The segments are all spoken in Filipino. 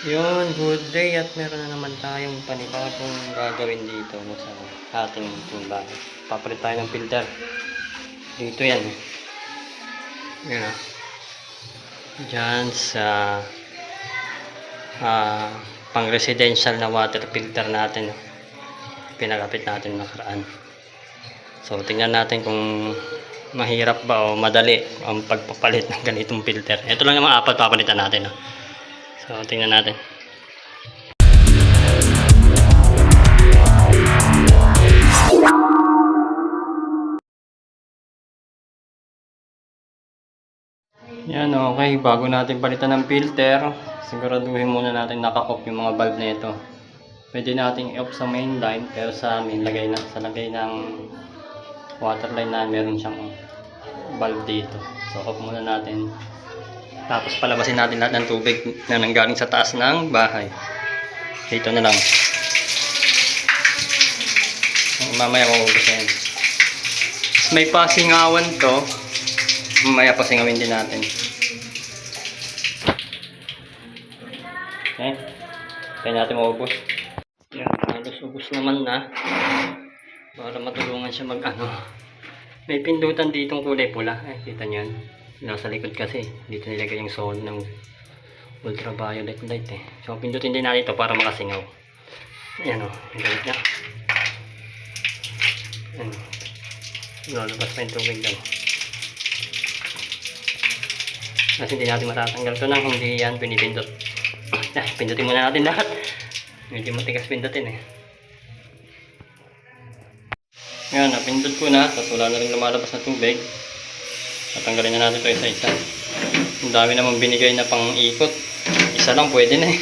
Yun, good day at meron na naman tayong panibagong gagawin dito no, sa ating timbahan. Papalit tayo ng filter. Dito yan. eh. Yun ah. Diyan sa ah, pang residential na water filter natin. no. Pinagapit natin nakaraan. So, tingnan natin kung mahirap ba o madali ang pagpapalit ng ganitong filter. Ito lang naman apat papalitan natin. No? So, tingnan natin. Yan, okay. Bago natin palitan ng filter, siguraduhin muna natin naka-off yung mga valve na ito. Pwede nating i-off sa main line, pero sa amin, lagay na, sa lagay ng water line na meron siyang valve dito. So, off muna natin. Tapos palabasin natin lahat ng tubig na nanggaling sa taas ng bahay. Dito na lang. Mamaya na yan. Tapos May pasingawan to. Mamaya pasingawin din natin. Okay. Kaya natin maubos. Yan, halos ubos naman na. Para matulungan siya mag ano. May pindutan ditong kulay pula. Ay, kita niyo yan. Nasa likod kasi. Dito nilagay yung zone ng ultraviolet light eh. So, pindutin din natin ito para makasingaw. Ayan o. Ang galit na. Ayan. Lalabas pa yung tubig daw. Kasi hindi natin matatanggal ito nang hindi yan pinipindot. Ah, pindutin muna natin lahat. Medyo matigas pindutin eh. Ngayon, napindot ko na. Tapos wala na rin lumalabas na tubig. Tatanggalin na natin ito isa-isa. Ang dami namang binigay na pang ikot. Isa lang pwede na eh.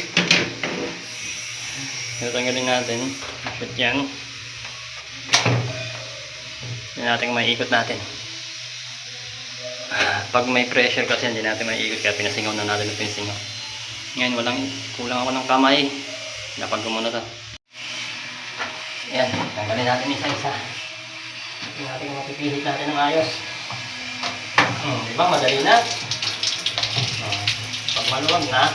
Tatanggalin natin. Ikot yan. Hindi natin maiikot natin. Ah, Pag may pressure kasi hindi natin maiikot kaya pinasingaw na natin yung pinasingaw. Ngayon walang kulang ako ng kamay. Dapat ko muna to. Yan, tanggalin natin isa-isa. Hindi natin mapipilit natin ng ayos. Hmm, di ba? Madali na. Oh, pag maluwag na,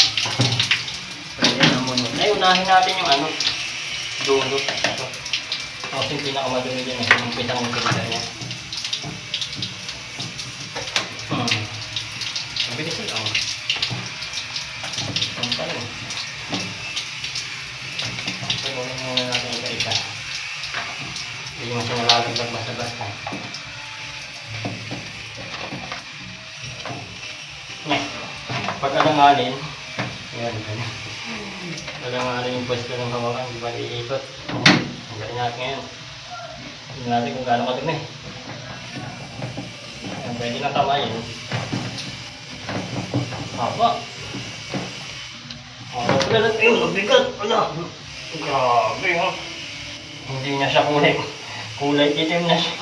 pwede na muna. Ay, unahin natin yung ano, dulo. Ito. Kasi yung pinakamadumi dyan, yung pitang yung filter niya. Pag alanganin, yan, ganyan. Alanganin yung pwesto ng hawakan, di ba iikot. Ang galing natin ngayon. Tingnan natin kung gaano kadumi. Yan, pwede na kamayin. Haba. Haba pala lang. Ayun, mabigat. Ala. Grabe, ha. Hindi na siya kulay. Kulay itim na siya.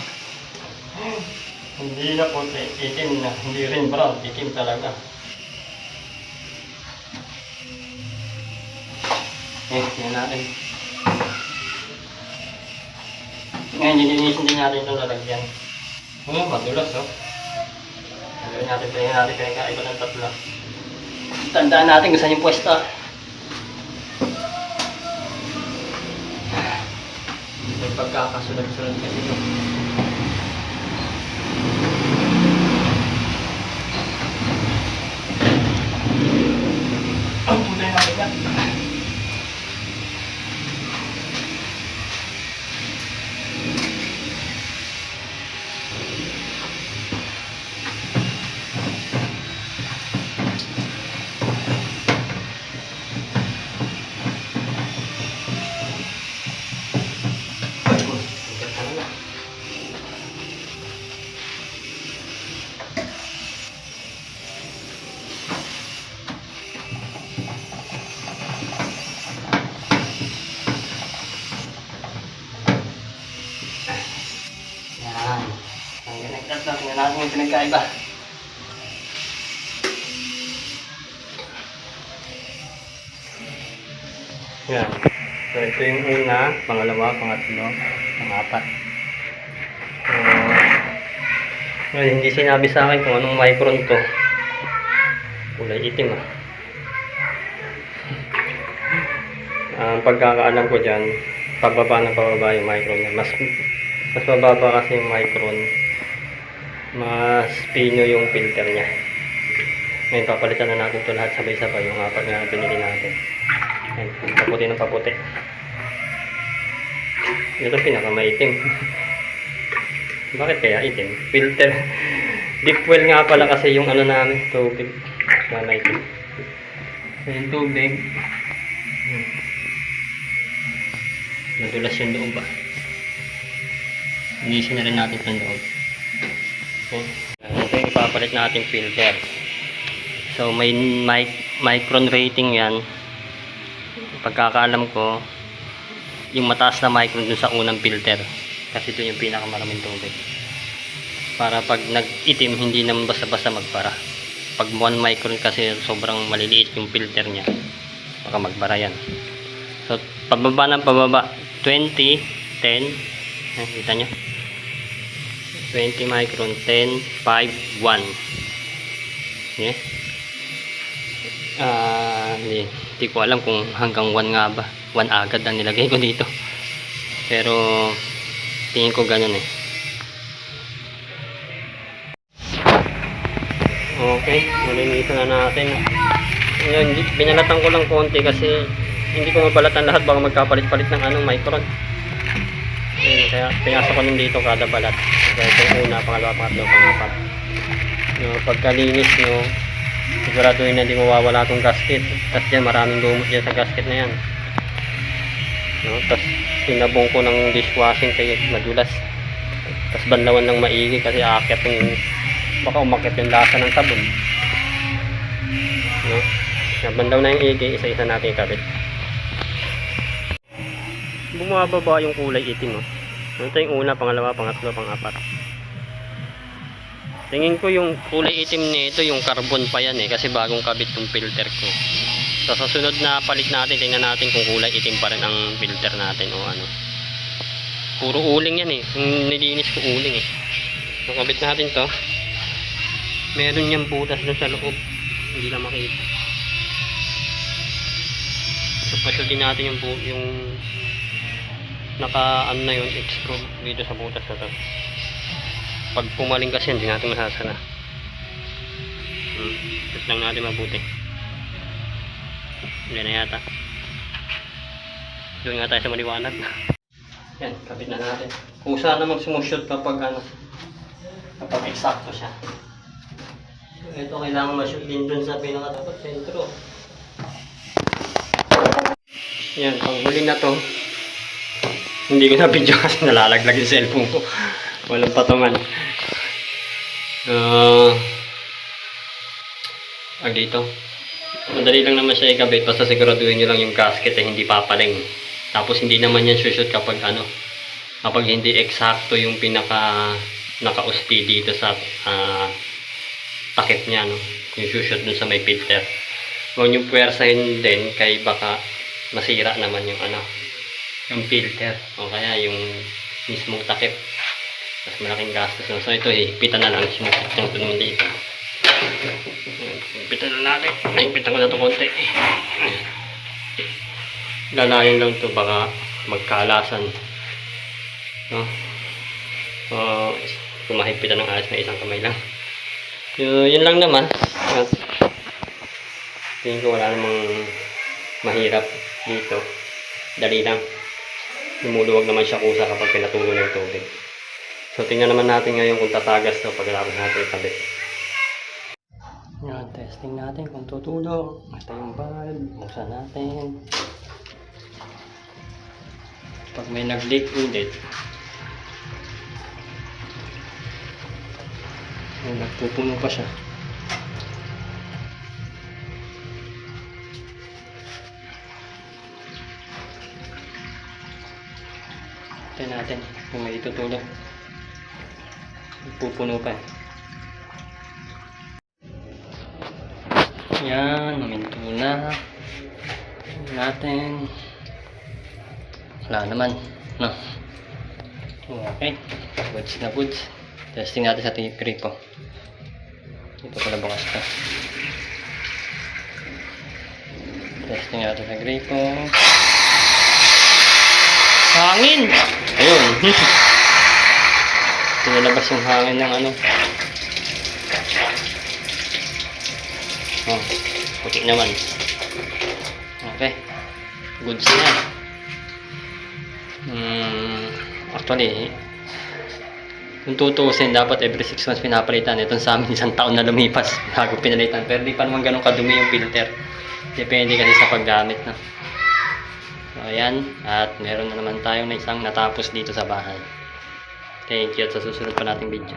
Hindi na puti, itim na. Hindi rin brown, itim talaga. Eh, yan natin. Ngayon, nilinisin din natin itong lalagyan. Oh, madulas, oh. Gawin natin, tingnan natin pinagkaiba ng tatlo. Tandaan natin kung saan yung pwesta. May pagkakasunod-sunod kasi ito. Ang yung nakita. Yan. Na. Yung pinagkaiba. Yan. So, ito yung una, pangalawa, pangatlo, pangapat. So, ngayon, hindi sinabi sa akin kung anong micron to. Kulay itim ah. Ang pagkakaalam ko dyan, pababa ng pababa yung micron niya. Mas, mas mababa kasi yung micron. Mas pino yung filter niya. Ngayon, papalitan na natin ito lahat sabay-sabay yung apat na pinili natin. Ayan, paputi ng paputi. Ito pinakamaitim. Bakit kaya itim? Filter. Deep well nga pala kasi yung ano namin, tubig. Na maitim. Yung tubig. Hmm. Nadulas yung loob ba? Linisin na rin natin itong loob. Okay. Ito yung ipapalit natin filter. So may mic micron rating yan. Pagkakaalam ko, yung mataas na micron dun sa unang filter. Kasi ito yung pinakamaraming tubig. Para pag nag-itim, hindi naman basta-basta magpara. Pag 1 micron kasi sobrang maliliit yung filter niya. Baka magbara yan. So, pababa ng pababa. 20, 10. Ayan, kita nyo? 20 micron, 10, 5, 1. Yeah. Ah, hindi, hindi ko alam kung hanggang 1 nga ba. 1 agad ang nilagay ko dito. Pero tingin ko ganun eh. Okay, malinisan na natin. Di- binalatan ko lang konti kasi hindi ko mabalatan lahat baka magkapalit-palit ng ano, micron. Ayun, kaya pinasok ko nun dito kada balat. Kaya ito yung una, pangalawa, pangatlo, pangapat. No, pagkalinis nyo, siguraduhin na hindi mawawala itong gasket. Tapos dyan, maraming lumot dyan sa gasket na yan. No, tapos sinabong ko ng dishwashing kaya madulas. Tapos banlawan ng maigi kasi aakyat yung baka umakit yung lasa ng sabon. No? Nabandaw na yung igi, isa-isa natin ikabit. Bumababa yung kulay itim. Oh. Ito yung una, pangalawa, pangatlo, pangapat. Tingin ko yung kulay itim nito yung carbon pa yan eh kasi bagong kabit yung filter ko. So sa sunod na palit natin, tingnan natin kung kulay itim pa rin ang filter natin o ano. Puro uling yan eh. Yung nilinis ko uling eh. Yung kabit natin to. Meron niyang butas dun sa loob. Hindi na makita. So pasyutin natin yung yung naka ano na yun, screw dito sa butas na to. Pag pumaling kasi hindi natin masasara. Hmm. Check lang natin mabuti. Hindi na yata. Doon nga tayo sa maliwanag. Yan, kapit na natin. Kung saan naman sumushoot kapag ano, kapag eksakto siya. Ito kailangan ma-shoot din dun sa pinaka-dapat sentro. Yan, pang huli na to. Hindi ko na video kasi nalalaglag yung cellphone ko. Walang patungan. Ah, ang dito. Madali lang naman siya ikabit. Basta siguraduhin nyo lang yung gasket ay hindi papaling. Tapos hindi naman yan shoot kapag ano. Kapag hindi eksakto yung pinaka nakausti dito sa ah, takip niya. No? Yung shoot dun sa may filter. Huwag yung puwersahin din kay baka masira naman yung ano yung filter o kaya yung mismong takip. Mas malaking gastos no? so ito hipitan na lang. Sinupit lang ito naman dito. Hipitan na natin. Ay hipitan ko na ito konti. Lalayan lang to baka magkalasan. No? So kung mahipitan ng ayos na isang kamay lang. So, yun lang naman. At tingin ko wala namang mahirap dito. Dali lang lumuluwag naman siya kusa kapag pinatulo ng tubig. So, tingnan naman natin ngayon kung tatagas to pagkatapos natin ikabit. Yan, testing natin kung tutulo. Ito yung bulb. Buksan natin. Pag may nag-leak ulit, nagpupuno pa siya. Natin kung may itutulo. Pupuno pa. Yan, naminto na. Natin. Wala naman. No. Okay. Goods na goods. Testing natin sa gripo. Ito pala bukas pa. Testing natin sa gripo. Hangin! Pinalabas yung hangin ng ano. Oh, puti naman. Okay. Goods na. Hmm, actually, kung tutuusin, dapat every 6 months pinapalitan. Itong sa amin, isang taon na lumipas bago pinalitan. Pero di pa naman ganun kadumi yung filter. Depende kasi sa paggamit. No? So, ayan. At meron na naman tayong na isang natapos dito sa bahay. Thank you at sa susunod pa nating video.